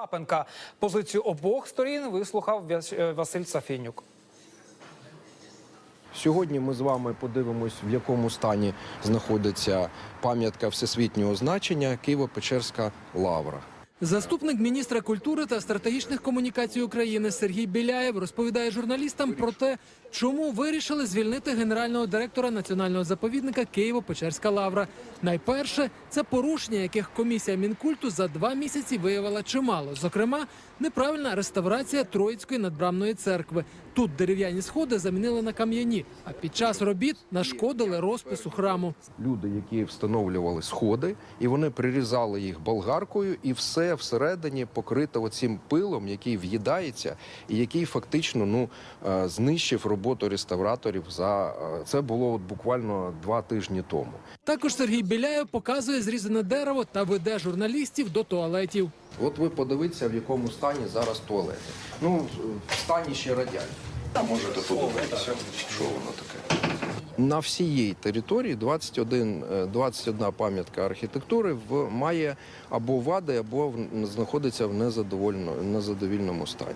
Остапенка. Позицію обох сторін вислухав е, Василь Сафінюк. Сьогодні ми з вами подивимось, в якому стані знаходиться пам'ятка всесвітнього значення Києво-Печерська лавра. Заступник міністра культури та стратегічних комунікацій України Сергій Біляєв розповідає журналістам про те, чому вирішили звільнити генерального директора національного заповідника Києво-Печерська лавра. Найперше це порушення, яких комісія мінкульту за два місяці виявила чимало. Зокрема, неправильна реставрація Троїцької надбрамної церкви. Тут дерев'яні сходи замінили на кам'яні, а під час робіт нашкодили розпису храму. Люди, які встановлювали сходи, і вони прирізали їх болгаркою, і все всередині покрито оцим пилом, який в'їдається, і який фактично ну е, знищив роботу реставраторів. За е, це було от буквально два тижні тому. Також Сергій Біляєв показує зрізане дерево та веде журналістів до туалетів. От ви подивіться, в якому стані зараз туалети. Ну в стані ще радянського. А можете подивитися, що воно таке? На всієї території 21, е, 21 пам'ятка архітектури в має або вади, або в- знаходиться в незадовільному стані.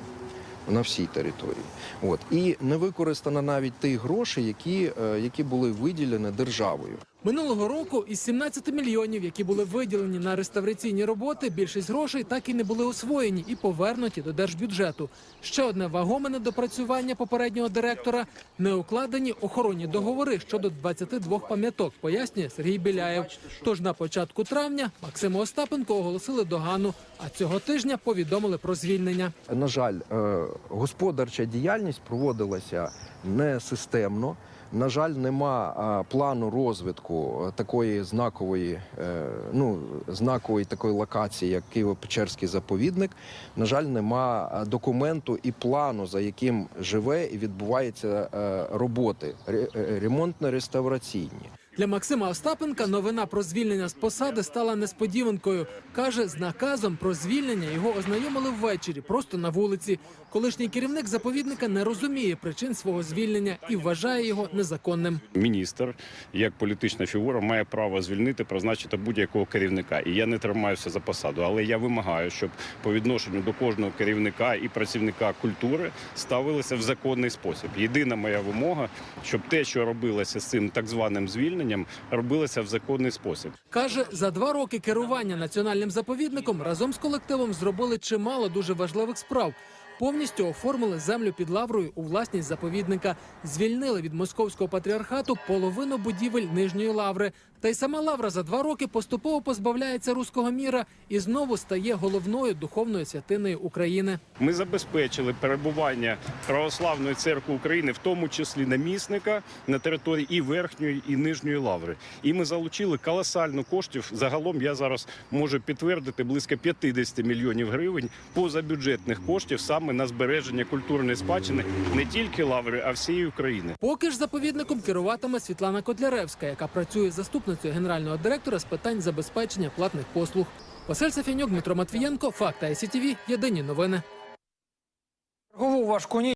На всій території. От. І не використано навіть тих грошей, які, е, які були виділені державою. Минулого року із 17 мільйонів, які були виділені на реставраційні роботи, більшість грошей так і не були освоєні і повернуті до держбюджету. Ще одне вагоме недопрацювання попереднього директора не укладені охоронні договори щодо 22 пам'яток, пояснює Сергій Біляєв. Тож на початку травня Максиму Остапенко оголосили догану, а цього тижня повідомили про звільнення. На жаль, е, господарча діяльність проводилася несистемно. На жаль, нема плану розвитку е, такої знакової, е, ну знакової такої локації, як Києво-Печерський заповідник. На жаль, нема документу і плану, за яким живе і відбуваються е, роботи ре- ремонтно-реставраційні. Для Максима Остапенка новина про звільнення з посади стала несподіванкою. Каже, з наказом про звільнення його ознайомили ввечері, просто на вулиці. Колишній керівник заповідника не розуміє причин свого звільнення і вважає його незаконним. міністр, як політична фігура, має право звільнити, призначити будь-якого керівника. І я не тримаюся за посаду, але я вимагаю, щоб по відношенню до кожного керівника і працівника культури ставилися в законний спосіб. Єдина моя вимога, щоб те, що робилося з цим так званим звільненням, робилося в законний спосіб. Каже, за два роки керування національним заповідником разом з колективом зробили чимало дуже важливих справ. Повністю оформили землю під лаврою у власність заповідника, звільнили від московського патріархату половину будівель нижньої лаври. Та й сама лавра за два роки поступово позбавляється руського міра і знову стає головною духовною святиною України. Ми забезпечили перебування православної церкви України, в тому числі намісника на території і верхньої, і нижньої лаври. І ми залучили колосально коштів. Загалом я зараз можу підтвердити близько 50 мільйонів гривень позабюджетних коштів саме на збереження культурної спадщини не тільки лаври, а всієї України. Поки ж заповідником керуватиме Світлана Котляревська, яка працює заступницею генерального директора з питань забезпечення платних послуг. Василь Сафінюк, Дмитро Матвієнко, Факт ICTV, Єдині новини. Гову важку ніч